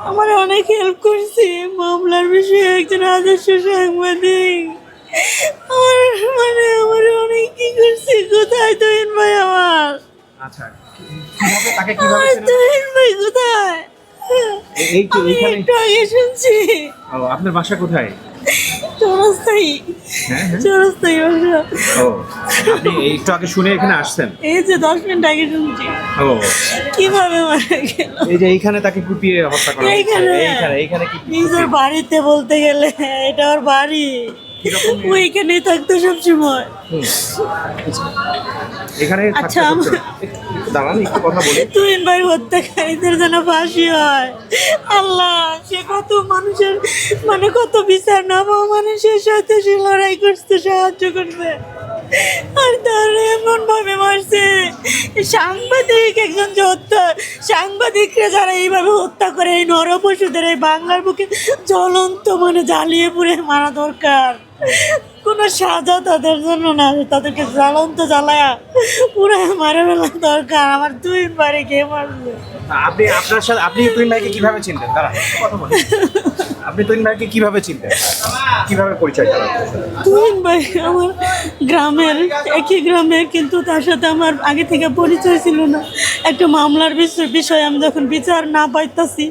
আমার অনেক হেল্প করছি। মামলার বিষয়ে একজন আদর্শ সাংবাদিক। আমার মানে আমার অনেক কি করছে? কোথায় তোহিন ভাই আমার? আচ্ছা তাকে কীভাবে আমার চেনেন? ভাই কোথায়? এই- তো একটু আগে শুনছি। আপনার বাসা কোথায়? চরস্তাই হ্যাঁ হ্যাঁ। চরস্তাই বাসা। ও আপনি একটু আগে শুনে এখানে আসছেন? এই যে দশ মিনিট আগে শুনছি। ও। কীভাবে মারা গেল? এই যে এইখানে তাকে কুপিয়ে হত্যা করা এইখানে? এইখানে এইখানে কি নিজের বাড়িতে বলতে গেলে এটা ওর বাড়ি। কীরকম? ওইখানেই থাকতো সবসময়। এখানে আচ্ছা, দাঁড়ান, একটু কথা বলি। ভাই, হত্যাকারীদের যেন ফাঁসি হয়। আল্লাহ, সে কত মানুষের মানে কত বিচার না পাওয়া মানুষের সাথে সে লড়াই করতে সাহায্য করবে। আর তার এমন ভাবে মারছে। সাংবাদিক একজন যে হত্যা, সাংবাদিকরা যারা এইভাবে হত্যা করে, এই নরপশুদের এই বাংলার বুকে জ্বলন্ত মানে জ্বালিয়ে পুড়ে মারা দরকার। কোনো সাজা তাদের জন্য না তাদেরকে জ্বালন্ত জ্বালায়া পুরো মারা ফেলার দরকার, আমার দুই বারে কে মারবে। আপনি আপনার সাথে আপনি দুই ভাইকে কীভাবে চিনতেন? তারা কথা বলি আপনি তুইন ভাইকে কীভাবে চিনতেন? কীভাবে পরিচয় করার তুহিন ভাই আমার গ্রামের, একই গ্রামের, কিন্তু তার সাথে আমার আগে থেকে পরিচয় ছিল না। একটা মামলার বিষয় আমি যখন বিচার না পাইতাছি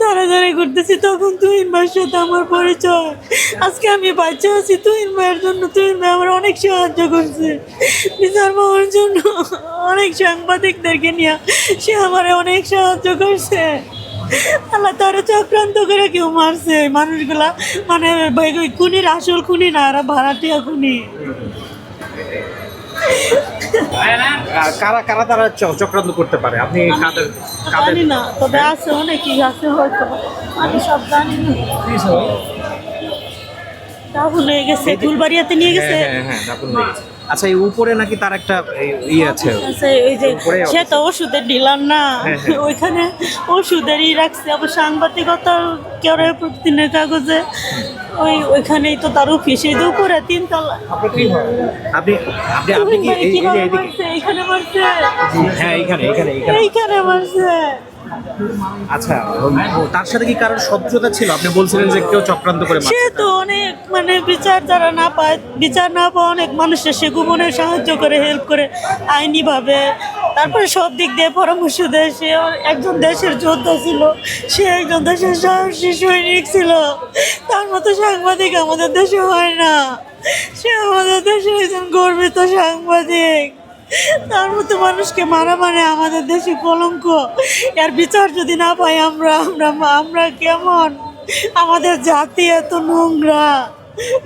দাঁড়া দাঁড়াই ঘুরতেছি তখন তুহিন ভাইয়ের সাথে আমার পরিচয়। আজকে আমি বাচ্চা আছি তুহিন ভাইয়ের জন্য তুহিন ভাই আমার অনেক সাহায্য করছে। বিচার পাওয়ার জন্য অনেক সাংবাদিকদেরকে নিয়ে সে আমার অনেক সাহায্য করছে। আল্লাহ তারা চক্রান্ত করে কেউ মারছে। মানুষগুলা মানে খুনির আসল খুনি না এরা ভাড়াটিয়া খুনি। কারা কারা তারা চক্রান্ত করতে পারে? আপনি কাদের জানি না তবে আছে অনেকেই আছে হয়তো। আমি সব জানি না। দাফন হয়ে গেছে ফুলবাড়িয়াতে নিয়ে গেছে? হ্যাঁ হ্যাঁ হ্যাঁ হয়ে গেছে। আচ্ছা এই উপরে নাকি তার একটা এই- ইয়ে আছে? আছে ওই যে উপরে সে তো ওষুধের ডিলার না হ্যাঁ, হ্যাঁ। ওইখানে ওষুধেরই রাখছে। আবার সাংবাদিকতার করে প্রতিদিনের কাগজে। ওই ওইখানেই তো তার অফিস এই যে উপরে তিনতলা। আপনি আপনি আপনি আপনি কি এই- এই যে? এইখানে মারছে। হ্যাঁ এইখানে এইখানে এইখানে। এইখানে মারছে। আচ্ছা তার সাথে কি কারোর শত্রুতা ছিল? আপনি বলছিলেন যে কেউ চক্রান্ত করে সে তো অনেক মানে বিচার যারা না পায় বিচার না পাওয়া অনেক মানুষের সে গোপনে সাহায্য করে হেল্প করে আইনিভাবে। তারপরে সব দিক দিয়ে পরামর্শ দেয় সে একজন দেশের যোদ্ধা ছিল সে একজন দেশের সাহসী সৈনিক ছিল। তার মতো সাংবাদিক আমাদের দেশে হয় না। সে আমাদের দেশের একজন গর্বিত সাংবাদিক। তার মতো মানুষকে মারা মানে আমাদের দেশে কলঙ্ক। এর বিচার যদি না পাই আমরা আমরা আমরা কেমন? আমাদের জাতি এত নোংরা।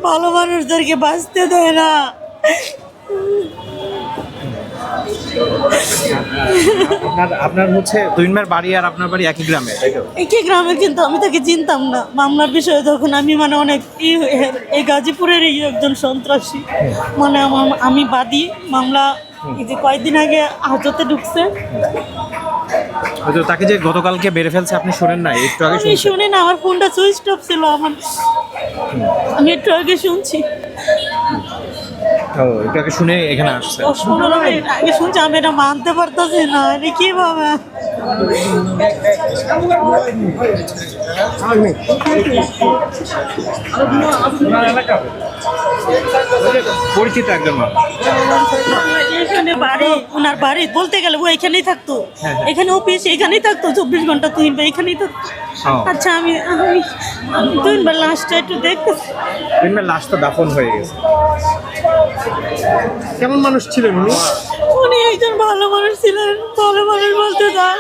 ভালো মানুষদেরকে বাঁচতে দেয় না। আপনার আপনার হচ্ছে দুইনবার বাড়ি আর আপনার বাড়ি একই গ্রামে একই গ্রামে কিন্তু আমি তাকে চিনতাম না। মামলার বিষয়ে তখন আমি মানে অনেক ই এই গাজীপুরের একজন সন্ত্রাসী। মানে আমার আমি বাদী মামলা যে কয়েকদিন আগে হাজতে ঢুকছে। হয়তো তাকে যে গতকালকে বেড়ে ফেলছে আপনি শোনেন না একটু আগে আমি শুনি না আমার ফোনটা সুইচ অফ ছিল আমার আমি একটু আগে শুনছি। ও একটু আগে শুনে এখানে আসছে। আগে শুনছি আমি এটা মানতে পারতেছি না এটা কীভাবে? পরিচিত এখানে বাড়ি ওনার বাড়ি বলতে গেলে ও এখানেই থাকতো। হ্যাঁ, হ্যাঁ। এখানে অফিস এখানেই থাকতো। চব্বিশ ঘণ্টা তুই এখানেই থাকতো। আচ্ছা আমি আমি লাস্টটা একটু দেখতে লাশ দাফন হয়ে গেছে। কেমন মানুষ ছিলেন উনি? একজন ভালো মানুষ ছিলেন, ভালো মানুষ বলতে তার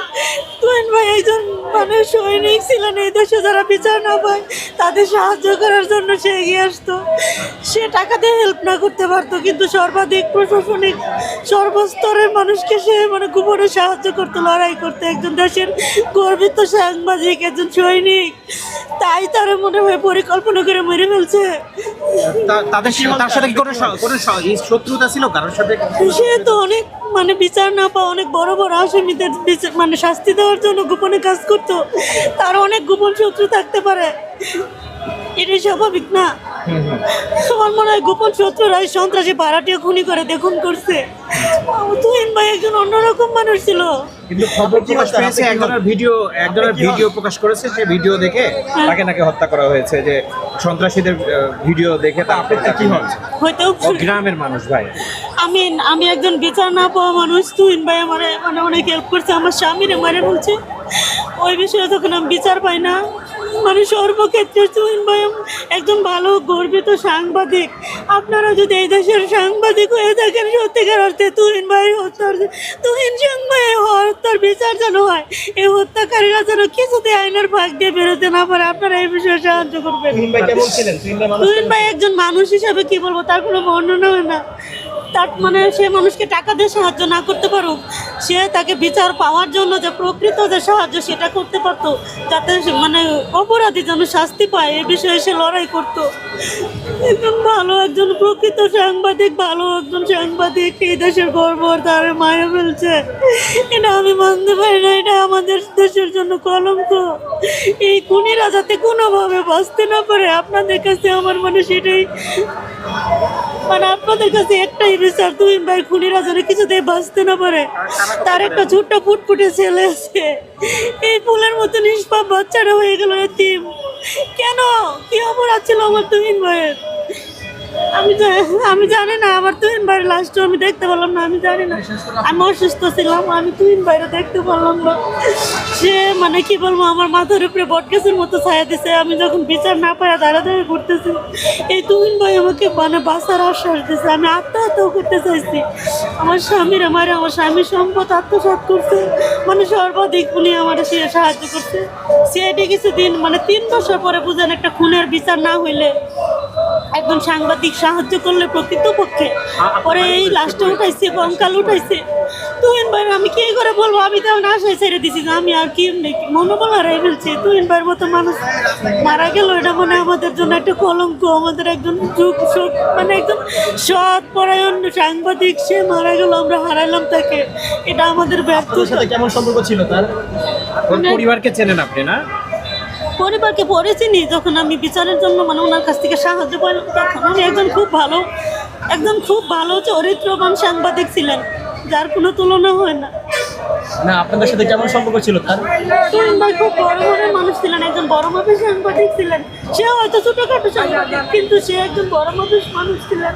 তুহিন ভাই একজন মানে সৈনিক ছিলেন, এই দেশে যারা বিচার না পায়, তাদের সাহায্য করার জন্য সে এগিয়ে আসতো। সে টাকা দিয়ে হেল্প না করতে পারতো, কিন্তু সর্বাধিক প্রশাসনিক সর্বস্তরের মানুষকে সে মানে গোপনে সাহায্য করতো, লড়াই করতে। একজন দেশের গর্বিত সাংবাদিক, একজন সৈনিক। তাই তারা মনে হয় পরিকল্পনা করে মেরে ফেলছে। তাদের তার সাথে কি কোনো কোনো শত্রুতা ছিল কারোর সাথে? সে তো অনেক মানে বিচার না পাওয়া অনেক বড় বড় আসামিদের মানে শাস্তি দেওয়ার জন্য গোপনে কাজ করতো। তার অনেক গোপন শত্রু থাকতে পারে। এটাই স্বাভাবিক না? আমার মনে হয় গোপন শত্রুরা সন্ত্রাসী ভাড়াটিয়া খুনি করে দেখুন করছে। তুহিন ভাই একজন অন্যরকম মানুষ ছিল। কিন্তু খবর প্রকাশ পেয়েছে একজনের ভিডিও একজনের ভিডিও প্রকাশ করেছে সেই ভিডিও দেখে তাকে নাকি হত্যা করা হয়েছে যে সন্ত্রাসীদের ভিডিও দেখে তা আপনি কি হচ্ছে? হয়তো গ্রামের মানুষ ভাই। আমি আমি একজন বিচার না পাওয়া মানুষ তুহিন ভাই আমার মানে অনেক হেল্প করছে আমার স্বামীরে মারে বলছে। ওই বিষয়ে তখন আমি বিচার পাই না। মানে সর্বক্ষেত্রে তুহিন ভাই একজন ভালো গর্বিত সাংবাদিক। আপনারা যদি এই দেশের সাংবাদিক হয়ে থাকেন সত্যিকার অর্থে তুহিন ভাই হত্যার তুহিন সঙ্গে হত্যার বিচার যেন হয় এই হত্যাকারীরা যেন কিছুতে আইনের ভাগ দিয়ে বেরোতে না পারে। আপনারা এই বিষয়ে সাহায্য করবেন। তুহিন ভাই একজন মানুষ হিসাবে কি বলব? তার কোনো বর্ণনা হয় না। তার মানে সে মানুষকে টাকা দিয়ে সাহায্য না করতে পারুক সে তাকে বিচার পাওয়ার জন্য যে প্রকৃত যে সাহায্য সেটা করতে পারতো, যাতে মানে অপরাধী যেন শাস্তি পায়, এ বিষয়ে সে লড়াই করতো। একজন ভালো একজন প্রকৃত সাংবাদিক, ভালো একজন সাংবাদিক, এই দেশের গর্ব তার মায়া ফেলছে এটা আমি মানতে পারি না, এটা আমাদের দেশের জন্য কলঙ্ক। এই খুনিরা যাতে কোনোভাবে বাঁচতে না পারে, আপনাদের কাছে আমার মানে সেটাই। মানে আপনাদের কাছে একটাই বিচার তুই ভাই খুনিরা যেন কিছুতেই বাঁচতে না পারে। তার একটা ছোট্ট ফুটফুটে ছেলে আছে। এই ফুলের মতো নিষ্পাপ বাচ্চারা হয়ে গেল এতিম। কেন? কি অপরাধ ছিল আমার তুহিন ভাইয়ের? আমি আমি জানি না, আমার তুহিন বাইরে লাস্টও আমি দেখতে পারলাম না, আমি জানি না। আমি অসুস্থ ছিলাম, আমি তুহিন বাইরে দেখতে পারলাম না। সে মানে কি বলব, আমার মাথার উপরে বটগাছের মতো ছায়া দিছে, আমি যখন বিচার না পাই দাঁড়া দাঁড়িয়ে ঘুরতেছি, এই তুহিন ভাই আমাকে মানে বাঁচার আশ্বাস দিছে, আমি আত্মহত্যাও করতে চাইছি। আমার স্বামীর আমার আমার স্বামীর সম্পদ আত্মসাৎ করছে মানে সর্বাধিক উনি আমার সে সাহায্য করছে। সে সিআইডি কিছুদিন মানে তিন বছর পরে বুঝেন একটা খুনের বিচার না হইলে একজন সাংবাদিক সাহায্য করলে প্রকৃতপক্ষে। পরে এই লাস্টে উঠাইছে কঙ্কাল উঠাইছে। তুহিন ভাই আমি কি করে বলব? আমি তো আশায় ছেড়ে দিছি যে আমি আর কি মনোবল হারাই ফেলছি। তুহিন ভাইয়ের মতো মানুষ মারা গেল এটা মানে আমাদের জন্য একটা কলঙ্ক আমাদের একজন যুগ সুখ মানে একজন সৎ পরায়ণ সাংবাদিক সে মারা গেল আমরা হারাইলাম তাকে। এটা আমাদের ব্যর্থতা। কেমন সম্পর্ক ছিল তার? পরিবারকে চেনেন আপনি না? পরিবারকে পড়েছিনি যখন আমি বিচারের জন্য মানে ওনার কাছ থেকে সাহায্য পেলাম তখন উনি একজন খুব ভালো, একজন খুব ভালো চরিত্রবান সাংবাদিক ছিলেন, যার কোনো তুলনা হয় না। না আপনাদের সাথে কেমন সম্পর্ক ছিল তার? তুহিন ভাই খুব বড় মনের মানুষ ছিলেন একজন বড় মাপের সাংবাদিক ছিলেন। সে হয়তো ছোটখাটো সাংবাদিক কিন্তু সে একজন বড় মাপের মানুষ ছিলেন।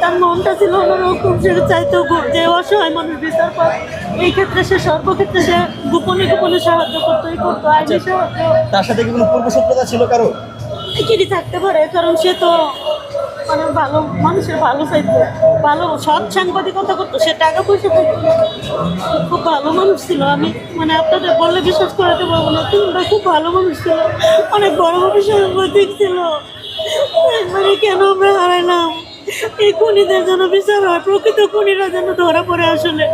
তার মনটা ছিল অন্যরকম সে চাইতো যে অসহায় মানুষ বিচার পায় এই ক্ষেত্রে সে সর্বক্ষেত্রে সে গোপনে গোপনে সাহায্য করতো এই করতো আইনি সাহায্য। তার সাথে কি কোনো পূর্ব শত্রুতা ছিল কারও? কিনি থাকতে পারে কারণ সে তো মানে ভালো, মানুষের ভালো চাইতো। ভালো সৎ সাংবাদিকতা করতো, সে টাকা পয়সা পেতো। খুব ভালো মানুষ ছিল। আমি মানে আপনাদের বললে বিশ্বাস করাতে পারব না তোমরা খুব ভালো মানুষ ছিল। অনেক বড় বড় সাংবাদিক ছিল মানে কেন আমরা হারাইলাম এই খুনিদের যেন বিচার হয়, প্রকৃত খুনিরা যেন ধরা পড়ে আসলে।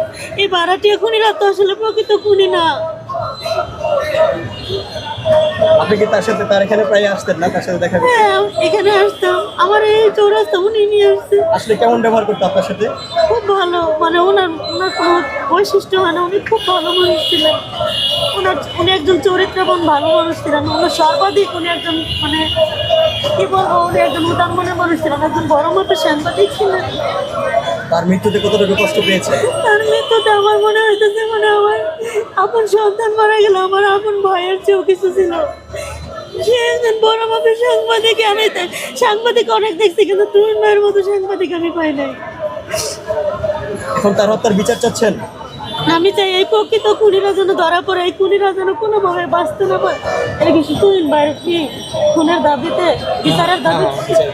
এই ভাড়াটিয়া খুনিরা তো আসলে প্রকৃত খুনি না। আপনি কি তার সাথে তার এখানে প্রায় আসতেন না? তার সাথে দেখা করতে? হ্যাঁ এখানে আসতাম। আমার এই চৌরাস্তা উনি নিয়ে আসছে। আসলে কেমন ব্যবহার করতো আপনার সাথে? খুব ভালো। মানে ওনার ওনার কোনো বৈশিষ্ট্য হয় না। উনি খুব ভালো মানুষ ছিলেন। ওনার উনি একজন চরিত্রবান ভালো মানুষ ছিলেন। ওনার সর্বাধিক উনি একজন মানে কি বলব? উনি একজন উদার মনের মানুষ ছিলেন। একজন বড় মাপের সাংবাদিক ছিলেন। তার মৃত্যুতে কতটুকু কষ্ট পেয়েছে? তার মৃত্যুতে আমার মনে হইতেছে মানে আমার আপন সন্তান মারা গেল আমার আপন ভাইয়ের চেয়েও কিছু ছিল। সে একজন বড় মাপের সাংবাদিক আমি সাংবাদিক অনেক দেখছি কিন্তু মতো সাংবাদিক আমি পাই নাই। এখন তার হত্যার বিচার চাচ্ছেন? আমি চাই এই প্রকৃত খুনিরা যেন ধরা পড়ে এই খুনিরা যেন কোনোভাবে বাঁচতে না পারে। কি খুনের দাবিতে বিচারের দাবিতে?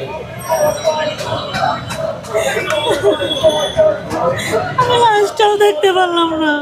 আমি লাশটাও দেখতে পারলাম না।